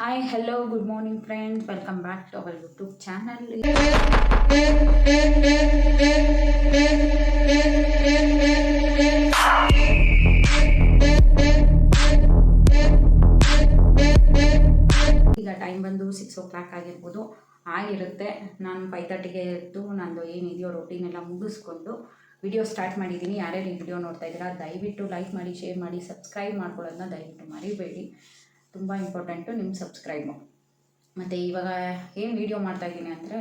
Hi hello good morning friends welcome back to our YouTube channel ಈಗ time ಬಂದು six o'clock ಆಗಿರ್ಬೋದು. ಆಗಿರುತ್ತೆ. ನಾನು ಫೈವ್ ತರ್ಟಿಗೆ ಎದ್ದು ನಂದು ಏನಿದೆಯೋ ರೊಟೀನ್ ಎಲ್ಲ ಮುಗಿಸ್ಕೊಂಡು ವಿಡಿಯೋ ಸ್ಟಾರ್ಟ್ ಮಾಡಿದ್ದೀನಿ. ಯಾರ್ಯಾರು ಈ ವಿಡಿಯೋ ನೋಡ್ತಾ ಇದ್ದೀರಾ, ದಯವಿಟ್ಟು ಲೈಕ್ ಮಾಡಿ ಶೇರ್ ಮಾಡಿ ಸಬ್ಸ್ಕ್ರೈಬ್ ಮಾಡ್ಕೊಳ್ಳೋದನ್ನ ದಯವಿಟ್ಟು ಮರಿಬೇಡಿ. ತುಂಬ ಇಂಪಾರ್ಟೆಂಟು ನಿಮ್ಮ ಸಬ್ಸ್ಕ್ರೈಬು ಮತ್ತು ಇವಾಗ ಏನು ವೀಡಿಯೋ ಮಾಡ್ತಾಯಿದ್ದೀನಿ ಅಂದರೆ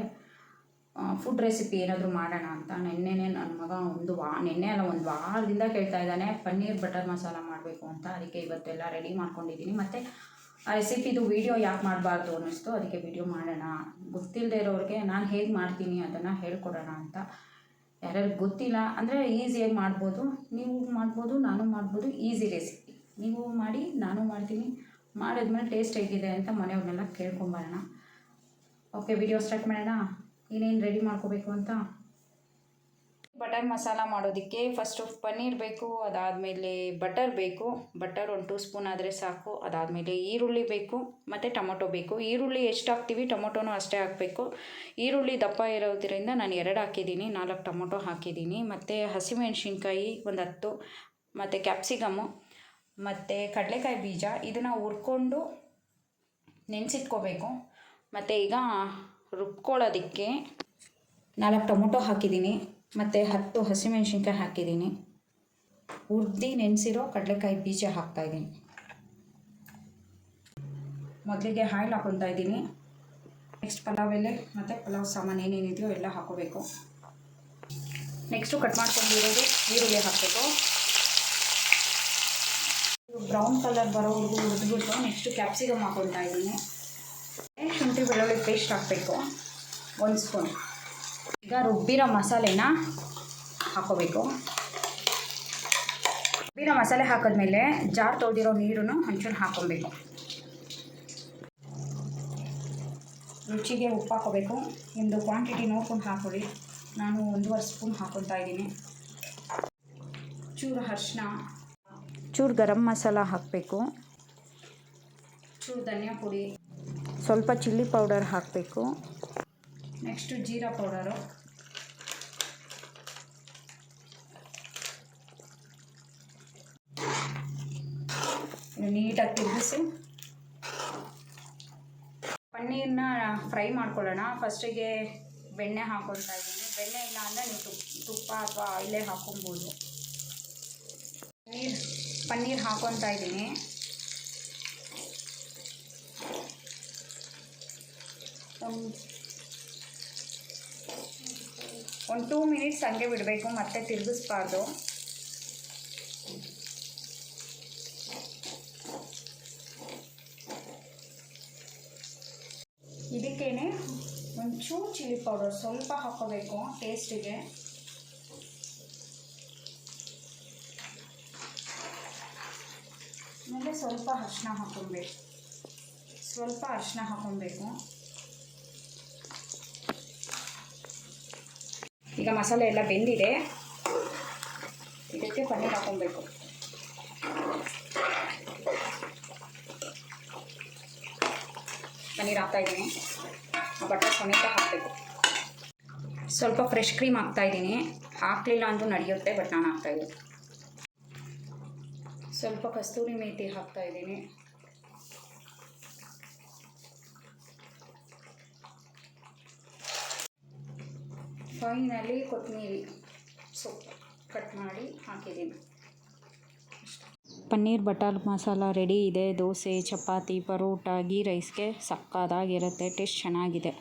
ಫುಡ್ ರೆಸಿಪಿ ಏನಾದರೂ ಮಾಡೋಣ ಅಂತ ನಿನ್ನೆನೇ ನನ್ನ ಮಗ ಒಂದು ವಾ, ನಿನ್ನೆ ಅಲ್ಲ ಒಂದು ವಾರದಿಂದ ಕೇಳ್ತಾ ಇದ್ದಾನೆ, ಪನ್ನೀರ್ ಬಟರ್ ಮಸಾಲ ಮಾಡಬೇಕು ಅಂತ. ಅದಕ್ಕೆ ಇವತ್ತೆಲ್ಲ ರೆಡಿ ಮಾಡ್ಕೊಂಡಿದ್ದೀನಿ. ಮತ್ತು ಆ ರೆಸಿಪಿದು ವೀಡಿಯೋ ಯಾಕೆ ಮಾಡಬಾರ್ದು ಅನ್ನಿಸ್ತು. ಅದಕ್ಕೆ ವೀಡಿಯೋ ಮಾಡೋಣ. ಗೊತ್ತಿಲ್ಲದೆ ಇರೋರಿಗೆ ನಾನು ಹೇಗೆ ಮಾಡ್ತೀನಿ ಅದನ್ನು ಹೇಳ್ಕೊಡೋಣ ಅಂತ. ಯಾರ್ಯಾರು ಗೊತ್ತಿಲ್ಲ ಅಂದರೆ ಈಸಿಯಾಗಿ ಮಾಡ್ಬೋದು. ನೀವು ಮಾಡ್ಬೋದು, ನಾನು ಮಾಡ್ಬೋದು ಈಸಿ ರೆಸಿಪಿ ನೀವು ಮಾಡಿ, ನಾನು ಮಾಡ್ತೀನಿ. ಮಾಡಿದ್ಮೇಲೆ ಟೇಸ್ಟ್ ಹೇಗಿದೆ ಅಂತ ಮನೆಯವ್ರನ್ನೆಲ್ಲ ಕೇಳ್ಕೊಂಬರೋಣ. ಓಕೆ ವಿಡಿಯೋ ಸ್ಟಾರ್ಟ್ ಮಾಡೋಣ? ಏನೇನು ರೆಡಿ ಮಾಡ್ಕೋಬೇಕು ಅಂತ? ಬಟರ್ ಮಸಾಲ ಮಾಡೋದಕ್ಕೆ ಫಸ್ಟು ಪನ್ನೀರ್ ಬೇಕು, ಅದಾದಮೇಲೆ ಬಟರ್ ಬೇಕು. ಬಟರ್ ಒಂದು ಟೂ ಸ್ಪೂನ್ ಆದರೆ ಸಾಕು. ಅದಾದಮೇಲೆ ಈರುಳ್ಳಿ ಬೇಕು, ಮತ್ತು ಟೊಮೊಟೊ ಬೇಕು. ಈರುಳ್ಳಿ ಎಷ್ಟು ಹಾಕ್ತೀವಿ ಟೊಮೊಟೊನೂ ಅಷ್ಟೇ ಹಾಕಬೇಕು. ಈರುಳ್ಳಿ ದಪ್ಪ ಇರೋದ್ರಿಂದ ನಾನು ಎರಡು ಹಾಕಿದ್ದೀನಿ, ನಾಲ್ಕು ಟೊಮೊಟೊ ಹಾಕಿದ್ದೀನಿ. ಮತ್ತು ಹಸಿಮೆಣಸಿನ್ಕಾಯಿ ಒಂದು ಹತ್ತು, ಮತ್ತು ಕ್ಯಾಪ್ಸಿಕಮ್ಮು ಮತ್ತು ಕಡಲೆಕಾಯಿ ಬೀಜ, ಇದನ್ನು ಹುರ್ಕೊಂಡು ನೆನೆಸಿಟ್ಕೋಬೇಕು. ಮತ್ತು ಈಗ ರುಬ್ಕೊಳ್ಳೋದಕ್ಕೆ ನಾಲ್ಕು ಟೊಮೊಟೊ ಹಾಕಿದ್ದೀನಿ, ಮತ್ತು ಹತ್ತು ಹಸಿಮೆಣ್ಸಿನ್ಕಾಯಿ ಹಾಕಿದ್ದೀನಿ. ಹುರ್ದು ನೆನೆಸಿರೋ ಕಡಲೆಕಾಯಿ ಬೀಜ ಹಾಕ್ತಾಯಿದ್ದೀನಿ ಮೊದಲಿಗೆ ಆಯಿಲ್ ಹಾಕೊತಾ ಇದ್ದೀನಿ. ನೆಕ್ಸ್ಟ್ ಪಲಾವ್ ಎಲೆ ಮತ್ತು ಪಲಾವ್ ಸಾಮಾನು ಏನೇನಿದೆಯೋ ಎಲ್ಲ ಹಾಕೋಬೇಕು. ನೆಕ್ಸ್ಟು ಕಟ್ ಮಾಡ್ಕೊಂಡಿರೋದು ಈರುಳ್ಳಿ ಹಾಕಬೇಕು. ಬ್ರೌನ್ ಕಲರ್ ಬರೋವರೆಗೂ ಹುರಿದ್ಬಿಟ್ಟು ನೆಕ್ಸ್ಟು ಕ್ಯಾಪ್ಸಿಕಮ್ ಹಾಕೊತಾ ಇದ್ದೀನಿ. ಶುಂಠಿ ಬೆಳ್ಳುಳ್ಳಿ ಪೇಸ್ಟ್ ಹಾಕಬೇಕು. ಒಂದು ಸ್ಪೂನ್ ಈಗ ರುಬ್ಬಿರೋ ಮಸಾಲೆನ ಹಾಕೋಬೇಕು. ರುಬ್ಬಿರೋ ಮಸಾಲೆ ಹಾಕಿದ್ಮೇಲೆ ಜಾರ್ ತೊಳೆದಿರೋ ನೀರನ್ನು ಹಂಚೂರು ಹಾಕೊಬೇಕು ರುಚಿಗೆ ಉಪ್ಪು ಹಾಕೋಬೇಕು. ನಿಮ್ಮದು ಕ್ವಾಂಟಿಟಿ ನೋಡ್ಕೊಂಡು ಹಾಕೊಳ್ಳಿ ನಾನು ಒಂದೂವರೆ ಸ್ಪೂನ್ ಹಾಕೊತಾ ಇದ್ದೀನಿ. ಚೂರು ಅರಿಶಿನ ಚೂರು ಗರಂ ಮಸಾಲ ಹಾಕಬೇಕು. ಚೂರು ಧನಿಯಾ ಪುಡಿ. ಸ್ವಲ್ಪ ಚಿಲ್ಲಿ ಪೌಡರ್ ಹಾಕಬೇಕು. ನೆಕ್ಸ್ಟು ಜೀರಾ ಪೌಡರು. ನೀಟಾಗಿ ತಿರುಗಿಸಿ. ಪನ್ನೀರನ್ನ ಫ್ರೈ ಮಾಡ್ಕೊಳ್ಳೋಣ. ಫಸ್ಟಿಗೆ ಬೆಣ್ಣೆ ಹಾಕೊತಾ ಇದ್ದೀನಿ. ಬೆಣ್ಣೆ ಇಲ್ಲ ಅಂದರೆ ನೀವು ತುಪ್ಪ ತುಪ್ಪ ಅಥವಾ ಆಯಿಲೇ ಹಾಕೊಬೋದು. ಪನ್ನೀರ್ ಪನ್ನೀರ್ ಹಾಕೊತಾ ಇದ್ದೀನಿ. ಒಂದು ಒಂದು ಟೂ ಮಿನಿಟ್ಸ್ ಹಂಗೆ ಬಿಡಬೇಕು, ಮತ್ತೆ ತಿರುಗಿಸ್ಬಾರ್ದು. ಇದಕ್ಕೇನೆ ಒಂಚೂರು ಚಿಲ್ಲಿ ಪೌಡರ್ ಸ್ವಲ್ಪ ಹಾಕೋಬೇಕು ಟೇಸ್ಟಿಗೆ ಸ್ವಲ್ಪ ಅರ್ಶಿನ ಹಾಕೊಬೇಕು ಸ್ವಲ್ಪ ಅರ್ಶಿನ ಹಾಕೊಬೇಕು ಈಗ ಮಸಾಲೆ ಎಲ್ಲ ಬೆಂದಿದೆ. ಇದಕ್ಕೆ ಪನ್ನೀರ್ ಹಾಕೊಬೇಕು ಪನ್ನೀರ್ ಹಾಕ್ತಾ ಇದ್ದೀನಿ. ಬಟರ್ ಸಮೇತ ಹಾಕಬೇಕು. ಸ್ವಲ್ಪ ಫ್ರೆಶ್ ಕ್ರೀಮ್ ಹಾಕ್ತಾ ಇದ್ದೀನಿ. ಹಾಕಲಿಲ್ಲ ಅಂದರೂ ನಡೆಯುತ್ತೆ ಬಟ್ ನಾನು ಹಾಕ್ತಾಯಿದ್ದೀನಿ ಸ್ವಲ್ಪ ಕಸ್ತೂರಿ ಮೇಥಿ ಹಾಕ್ತಾ ಇದ್ದೀನಿ. ಫೈನಲ್ಲಿ ಕೊತ್ತಂಬರಿ ಸೊಪ್ಪು ಕಟ್ ಮಾಡಿ ಹಾಕಿದ್ದೀನಿ. ಪನ್ನೀರ್ ಬಟರ್ ಮಸಾಲ ರೆಡಿ ಇದೆ. ದೋಸೆ, ಚಪಾತಿ, ಪರೋಟ ಗೀ ರೈಸ್ಗೆ ಸಕ್ಕದಾಗಿರುತ್ತೆ ಟೇಸ್ಟ್ ಚೆನ್ನಾಗಿದೆ.